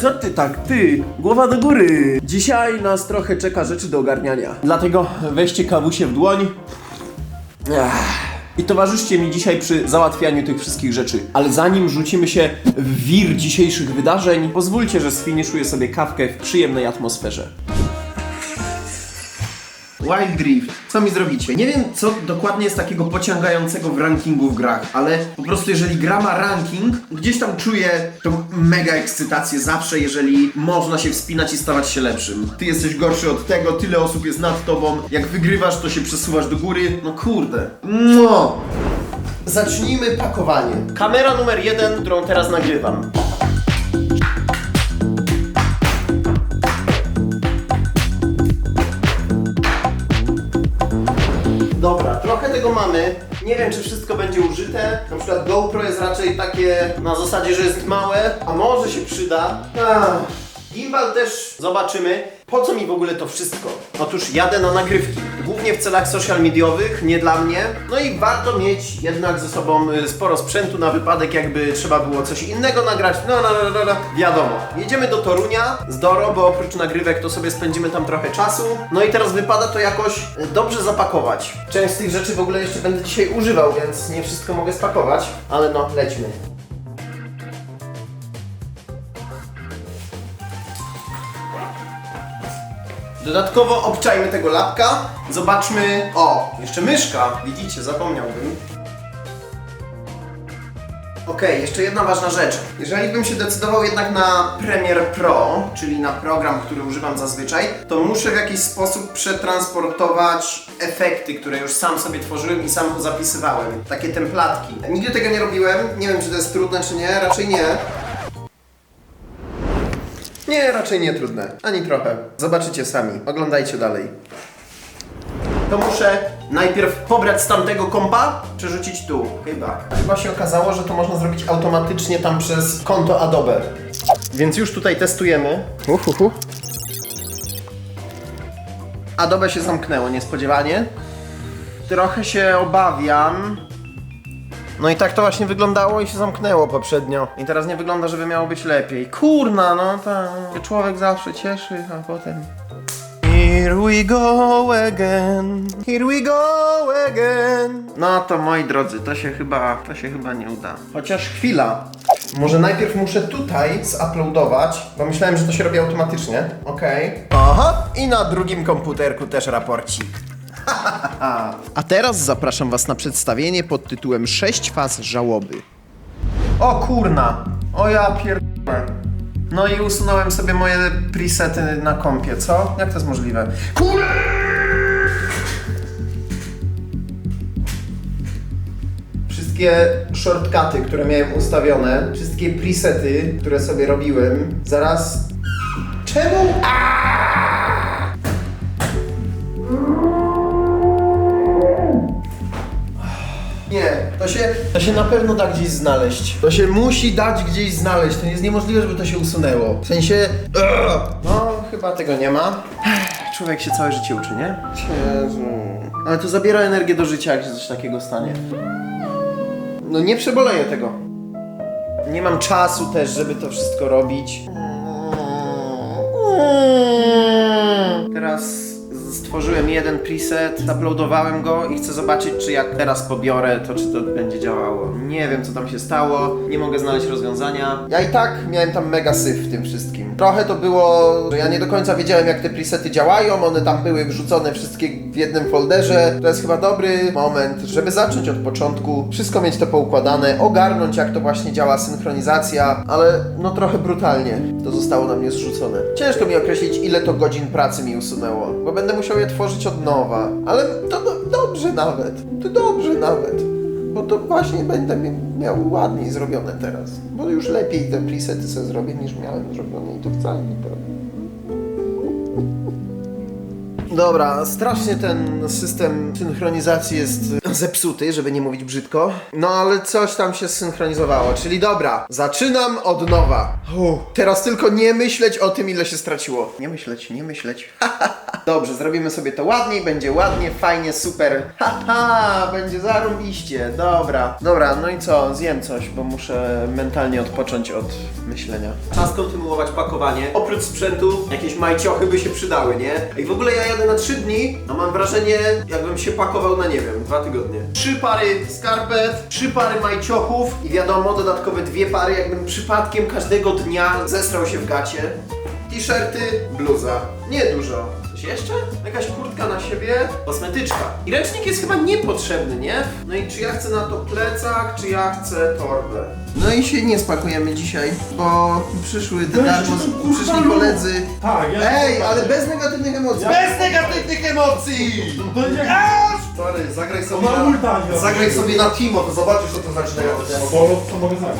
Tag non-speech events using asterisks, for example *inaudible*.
Co ty tak, ty? Głowa do góry. Dzisiaj nas trochę czeka rzeczy do ogarniania. Dlatego weźcie kawusie w dłoń. Ach. I towarzyszcie mi dzisiaj przy załatwianiu tych wszystkich rzeczy. Ale zanim rzucimy się w wir dzisiejszych wydarzeń, pozwólcie, że sfiniszuję sobie kawkę w przyjemnej atmosferze. Wild Drift. Co mi zrobicie? Nie wiem, co dokładnie jest takiego pociągającego w rankingu w grach, ale po prostu jeżeli gra ma ranking, gdzieś tam czuję tą mega ekscytację zawsze, jeżeli można się wspinać i stawać się lepszym. Ty jesteś gorszy od tego, tyle osób jest nad tobą, jak wygrywasz, to się przesuwasz do góry. No kurde. No. Zacznijmy pakowanie. Kamera numer jeden, którą teraz nagrywam. Tego mamy. Nie wiem, czy wszystko będzie użyte. Na przykład GoPro jest raczej takie na zasadzie, że jest małe, a może się przyda. Ach. Gimbal też zobaczymy. Po co mi w ogóle to wszystko? Otóż jadę na nagrywki. Głównie w celach social mediowych, nie dla mnie. No i warto mieć jednak ze sobą y, sporo sprzętu na wypadek, jakby trzeba było coś innego nagrać. No, no, no, no, no. Wiadomo. Jedziemy do Torunia z Doro, bo oprócz nagrywek to sobie spędzimy tam trochę czasu. No i teraz wypada to jakoś y, dobrze zapakować. Część z tych rzeczy w ogóle jeszcze będę dzisiaj używał, więc nie wszystko mogę spakować. Ale no, lećmy. Dodatkowo obczajmy tego lapka. Zobaczmy. O, jeszcze myszka. Widzicie, zapomniałbym. Okej, jeszcze jedna ważna rzecz. Jeżeli bym się decydował jednak na Premiere Pro, czyli na program, który używam zazwyczaj, to muszę w jakiś sposób przetransportować efekty, które już sam sobie tworzyłem i sam zapisywałem. Takie templatki. Nigdy tego nie robiłem. Nie wiem, czy to jest trudne, czy nie. Raczej nie. Nie, raczej nie trudne. Ani trochę. Zobaczycie sami. Oglądajcie dalej. To muszę najpierw pobrać z tamtego kompa, przerzucić tu. Chyba. Chyba się okazało, że to można zrobić automatycznie tam przez konto Adobe. Więc już tutaj testujemy. Uhuhu. Adobe się zamknęło niespodziewanie. Trochę się obawiam. No i tak to właśnie wyglądało i się zamknęło poprzednio. I teraz nie wygląda, żeby miało być lepiej. Kurna, no tak. Się człowiek zawsze cieszy, a potem... Here we go again. Here we go again. No to moi drodzy, to się chyba, to się chyba nie uda. Chociaż chwila. Może najpierw muszę tutaj zuploadować, bo myślałem, że to się robi automatycznie. Okej. Aha, i na drugim komputerku też raporcik. A teraz zapraszam Was na przedstawienie pod tytułem 6 faz żałoby. O kurna! O ja pierdolę. No i usunąłem sobie moje presety na kompie, co? Jak to jest możliwe? Kur... Wszystkie shortcuty, które miałem ustawione, wszystkie presety, które sobie robiłem, zaraz... Czemu? To się, to się na pewno da gdzieś znaleźć. To się musi dać gdzieś znaleźć. To jest niemożliwe, żeby to się usunęło. W sensie. No, chyba tego nie ma. Człowiek się całe życie uczy, nie? Jezu. Ale to zabiera energię do życia, jak się coś takiego stanie. No nie przeboleję tego. Nie mam czasu też, żeby to wszystko robić. Teraz stworzyłem jeden preset, uploadowałem go i chcę zobaczyć, czy jak teraz pobiorę, to czy to będzie działało. Nie wiem, co tam się stało, nie mogę znaleźć rozwiązania. Ja i tak miałem tam mega syf w tym wszystkim. Trochę to było, że ja nie do końca wiedziałem, jak te presety działają, one tam były wrzucone wszystkie w jednym folderze. To jest chyba dobry moment, żeby zacząć od początku, wszystko mieć to poukładane, ogarnąć, jak to właśnie działa synchronizacja, ale no trochę brutalnie to zostało na mnie zrzucone. Ciężko mi określić, ile to godzin pracy mi usunęło, bo będę musiał je tworzyć od nowa. Ale to do, dobrze nawet, to dobrze nawet. Bo to właśnie będę mi- miał ładniej zrobione teraz. Bo już lepiej te presety sobie zrobię niż miałem zrobione i to wcale nie to. Dobra, strasznie ten system synchronizacji jest zepsuty, żeby nie mówić brzydko. No ale coś tam się zsynchronizowało, czyli dobra, zaczynam od nowa. Uff. Teraz tylko nie myśleć o tym, ile się straciło. Nie myśleć, nie myśleć. *laughs* Dobrze, zrobimy sobie to ładniej, będzie ładnie, fajnie, super. Haha, będzie zarąbiście. Dobra. Dobra, no i co? Zjem coś, bo muszę mentalnie odpocząć od myślenia. Czas kontynuować pakowanie. Oprócz sprzętu, jakieś majciochy by się przydały, nie? I w ogóle ja jadę na 3 dni, no mam wrażenie, jakbym się pakował na, nie wiem, dwa tygodnie. Trzy pary skarpet, trzy pary majciochów i wiadomo, dodatkowe dwie pary, jakbym przypadkiem każdego dnia zesrał się w gacie. T-shirty, bluza. Nie dużo. Coś jeszcze? Jakaś kurtka na siebie? Kosmetyczka. I ręcznik jest chyba niepotrzebny, nie? No i czy ja chcę na to plecak, czy ja chcę torbę? No i się nie spakujemy dzisiaj, bo przyszły te Weź, darmo, kurwa przyszli koledzy. Tak, ja... Ej, ale bez negatywnych emocji. Ja- Bez negatywnych emocji! To nie... Stary, zagraj sobie na, zagraj sobie na Timo, to zobaczysz co to znaczy No emocje. bo to mogę zagrać.